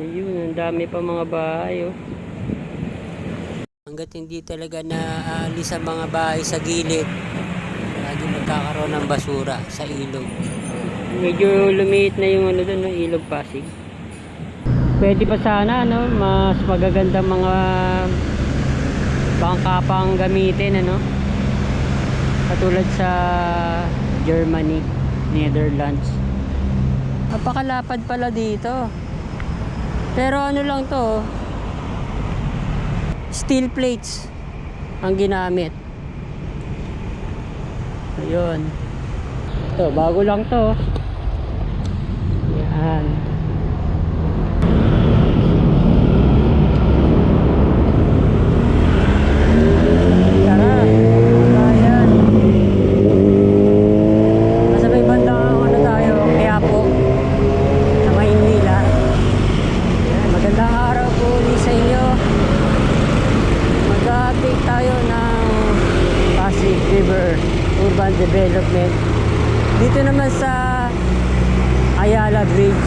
Ayun, ang dami pa mga bahay oh. Hanggat hindi talaga naalis ang mga bahay sa gilid, lagi magkakaroon ng basura sa ilog. Medyo lumiit na yung ano doon, ilog Pasig. Pwede pa sana, no, mas magaganda mga bangka pang gamitin, ano. Katulad sa Germany, Netherlands. Napakalapad pala dito. Pero ano lang to, steel plates ang ginamit. Ayun. Ito, bago lang to. Yan. Tara, bayan. Nasa may bandang ano tayo, Quiapo, sa Maynila. Yan, magandang araw po ulit sa inyo. Mag-update tayo ng Pasig River Urban Development. Dito naman sa Ayala Bridge.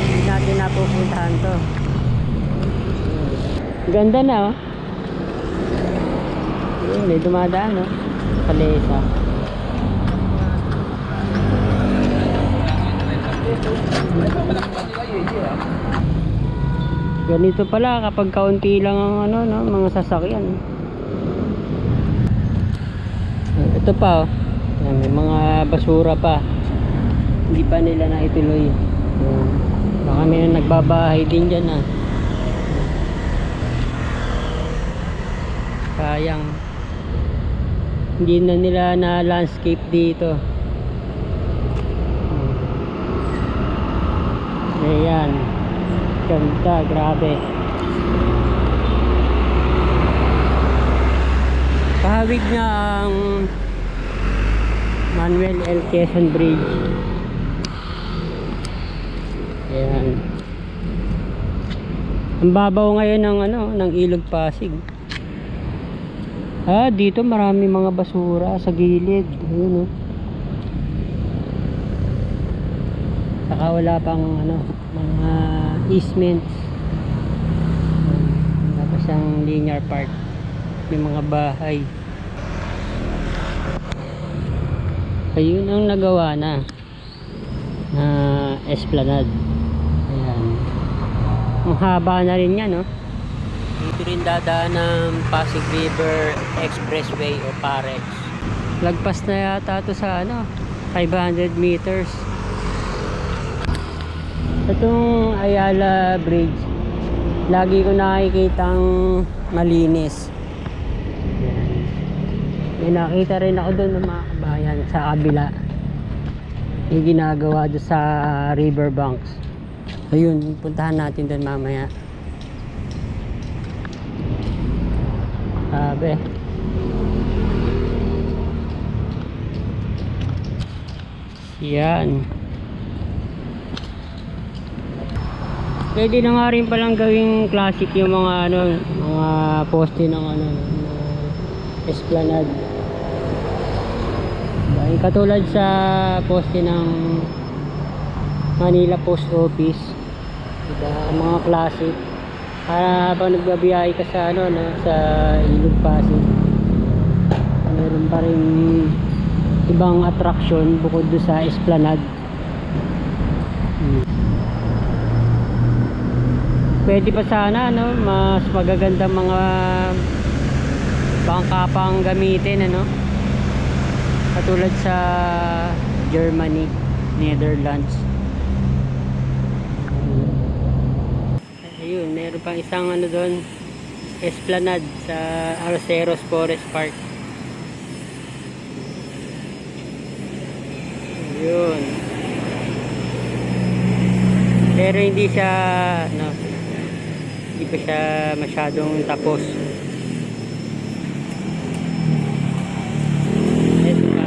Hindi natin napupuntahan to. Ganda na oh. Yun, may dumadaan oh. Kalesa. Ganito pala kapag kaunti lang ang ano, no, mga sasakyan. Ito pa oh. Yan, may mga basura pa. Hindi pa nila na ituloy. Baka may nagbabahay din dyan ah. Sayang. Hindi na nila na landscape dito. Ayan. Ganda, grabe. Kahawig nga ang Manuel L. Quezon Bridge. Ayan. Ang babaw ngayon ng ano, ng Ilog Pasig. Ah, dito marami mga basura sa gilid. Ayun oh. Saka wala pang ano, mga easements. Tapos ang linear park. May mga bahay. Ayun ang nagawa na na esplanade. Ayan. Ang haba na rin yan, no? Dito rin dadaan ng Pasig River Expressway o PAREX. Lagpas na yata to sa ano, 500 meters. Itong Ayala Bridge, lagi ko nakikitang malinis. May nakita rin ako doon ng mga kabayan sa kabila. Yung ginagawa doon sa riverbanks. Ayun, puntahan natin doon mamaya. Sabi. Yan. Pwede na nga rin palang gawing classic yung mga ano, mga poste ng ano, ng esplanade. Dahil katulad sa poste ng Manila Post Office. Diba, mga classic. Para habang nagbabiyahe ka sa ano, no, sa Ilog Pasig. Meron pa rin ibang attraction bukod doon sa esplanade. Hmm. Pwede pa sana no, mas magaganda mga bangka pang gamitin ano. Katulad sa Germany, Netherlands. Ayun, meron pang isang ano doon, esplanade sa Arceros Forest Park. Ayun. Pero hindi siya no, hindi pa siya masyadong tapos. Ito pa.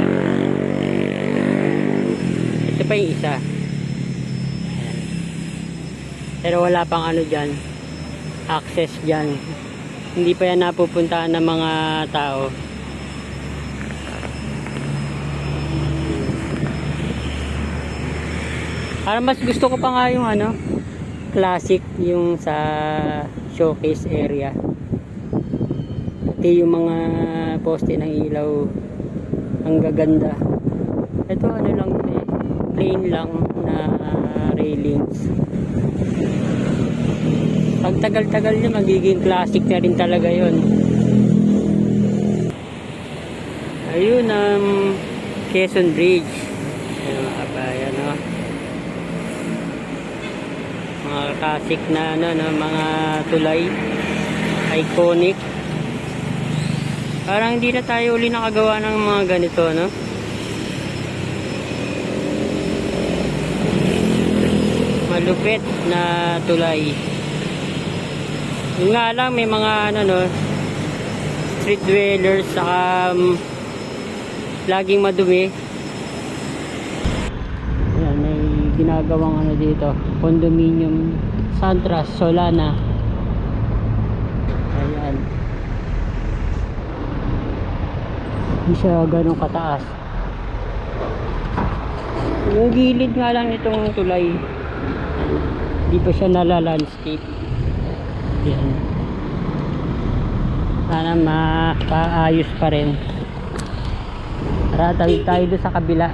Ito pa yung isa. Pero wala pang ano dyan. Access dyan. Hindi pa yan napupuntahan ng mga tao. Para mas gusto ko pa nga yung ano, classic yung sa showcase area. Pati yung mga poste ng ilaw ang gaganda. Ito ano lang eh, plain lang na railings. Pag tagal-tagal niya magiging classic na rin talaga yon. Ayun ang Quezon Bridge. Ayun mga kabayan, no? Mga classic na ano, no, mga tulay. Iconic. Parang hindi na tayo uli nakagawa ng mga ganito, no? Malupit na tulay. Yun nga lang, may mga ano, no, street dwellers, saka um, laging madumi. Ayan, may ginagawang ano dito, condominium Santras, Solana. Ayan. Hindi siya ganun kataas. Yung gilid nga lang itong tulay, hindi pa siya nala-landscape. Ayan. Sana mapaayos pa rin. Tara, tawid tayo doon sa kabila.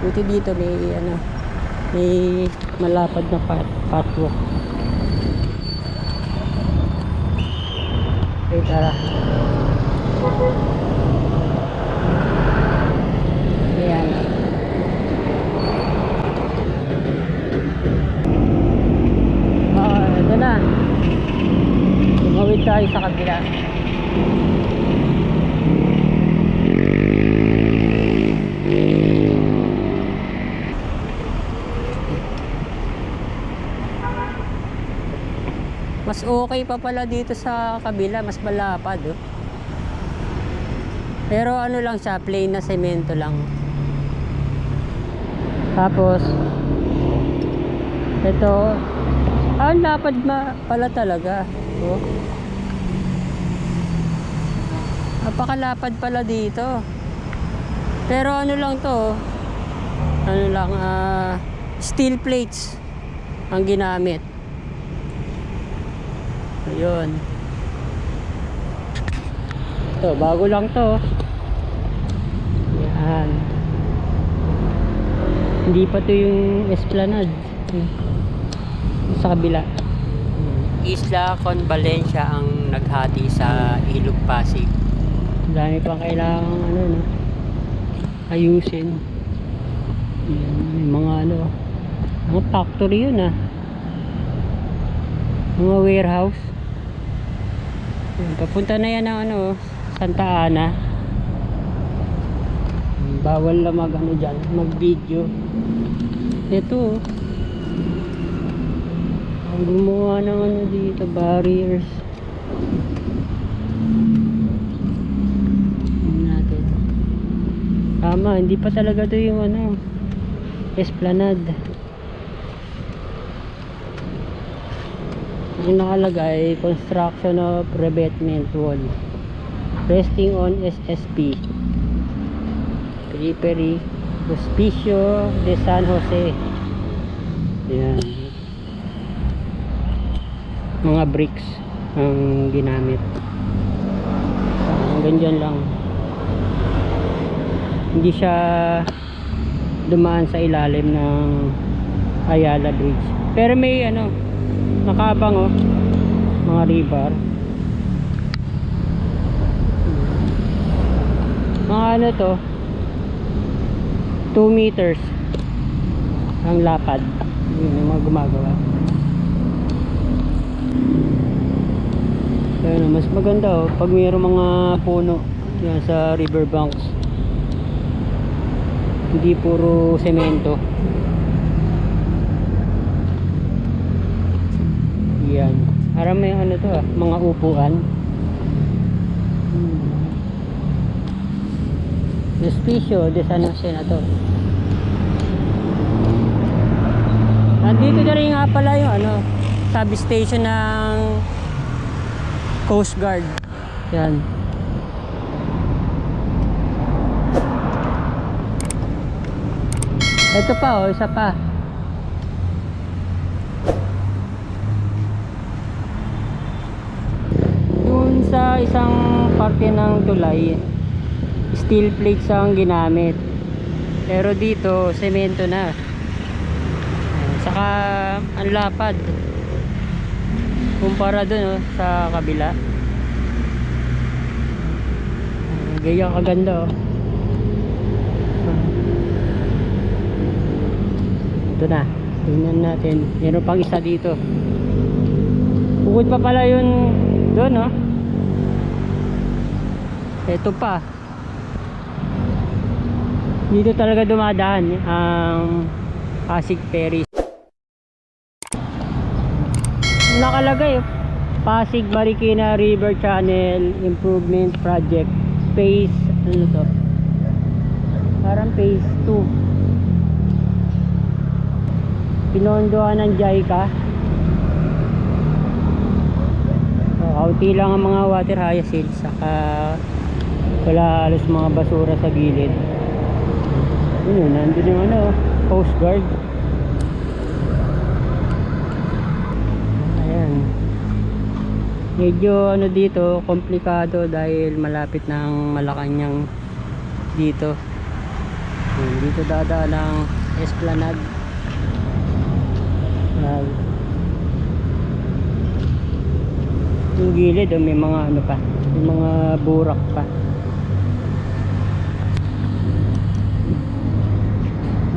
Buti dito may ano, may malapad na pat patwalk. Okay, tara. Ayan. Ah, ito na. Tumawid tayo sa kabila. Mas okay pa pala dito sa kabila, mas malapad oh. Pero ano lang siya, plain na semento lang. Tapos ito, ah, ang lapad ma pala talaga. Oh. Napakalapad pala dito. Pero ano lang to, ano lang, ah, steel plates ang ginamit. Ayun. Ito, bago lang to. Yan. Hindi pa to yung esplanade. Sa kabila. Isla Convalencia ang naghati sa Ilog Pasig. Dami pang kailangan ano no. Ayusin. Yan, mga ano. Mga factory yun ah. Mga warehouse. Yan, Papunta na yan ng ano, Santa Ana. Bawal na mag ano dyan, mag video. Ito. oh. Ang gumawa ng ano dito, barriers. Tingnan natin. Tama, hindi pa talaga to yung ano, esplanade. Ang nakalagay, construction of revetment wall. Resting on SSP. Periphery, Hospicio de San Jose. Yan. Mga bricks ang ginamit. Hanggang dyan lang. Hindi siya dumaan sa ilalim ng Ayala Bridge. Pero may ano, nakabang oh, mga rebar. Mga ano to, 2 meters ang lapad. Yun yung mga gumagawa. Ayun, mas maganda oh, pag mayroong mga puno yan sa riverbanks. Hindi puro semento. Yan. Para may ano to ah, mga upuan. Hmm. Hospicio de San na to. Nandito na rin nga pala yung ano, substation ng Coast Guard. Yan. Ito pa oh, isa pa. Doon sa isang parte ng tulay, steel plates ang ginamit. Pero dito, semento na. Saka ang lapad. Kumpara dun oh, sa kabila. Gaya kaganda oh. Ito na. Tingnan natin. Meron pang isa dito. Bukod pa pala yun doon, no? Ito pa. Dito talaga dumadaan ang Pasig Ferry. Nakalagay, oh. Pasig Marikina River Channel Improvement Project Phase, ano to? Parang Phase 2 pinondohan ng JICA so, kaunti lang ang mga water hyacinth saka wala halos mga basura sa gilid. Yun yun nandun yung ano coast guard. Ayan. Medyo ano dito komplikado dahil malapit ng Malacanang dito. Dito dadaan ang Esplanade Wow. Yung gilid, oh, may mga ano pa, may mga burak pa.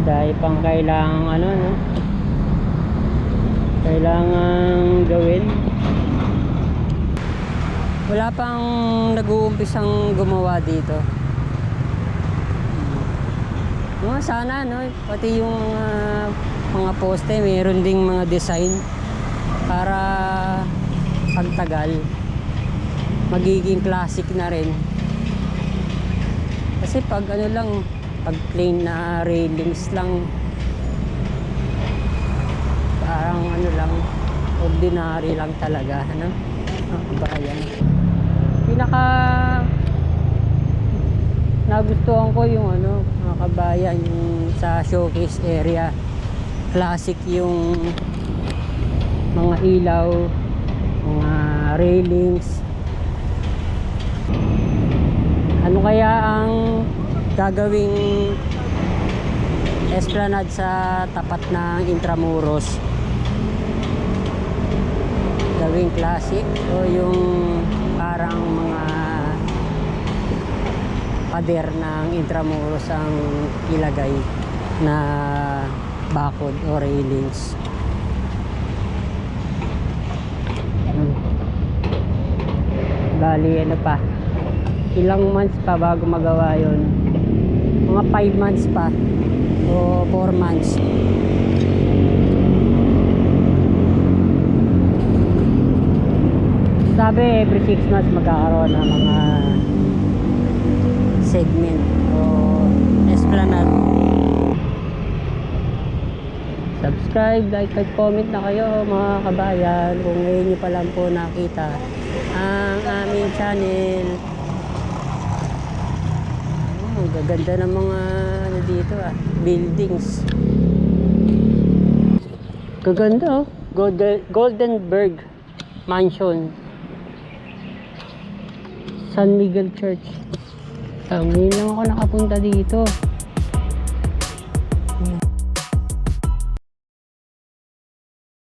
Dahil pang kailangan ano, no? Kailangan gawin. Wala pang nag-uumpisang gumawa dito. Mga sana, no? Pati yung mga mga poste, meron ding mga design para pagtagal. Magiging classic na rin. Kasi pag ano lang pag plain na railings lang parang ano lang ordinary lang talaga ano? Bayan. Pinaka nagustuhan ko yung ano mga kabayan yung sa showcase area classic yung mga ilaw mga railings. Ano kaya ang gagawing esplanade sa tapat ng Intramuros? Gawing classic o yung parang mga pader ng Intramuros ang ilagay na bakod o railings. Bali ano pa? Ilang months pa bago magawa yon mga 5 months pa o 4 months. Sabi every 6 months magkakaroon ng mga segment o esplanade subscribe, like, at comment na kayo mga kabayan kung ngayon nyo pa lang po nakita ang aming channel. Oh, gaganda ng mga ano dito ah buildings. Gaganda oh. Golden, Goldenberg Mansion. San Miguel Church. Ngayon lang ako nakapunta dito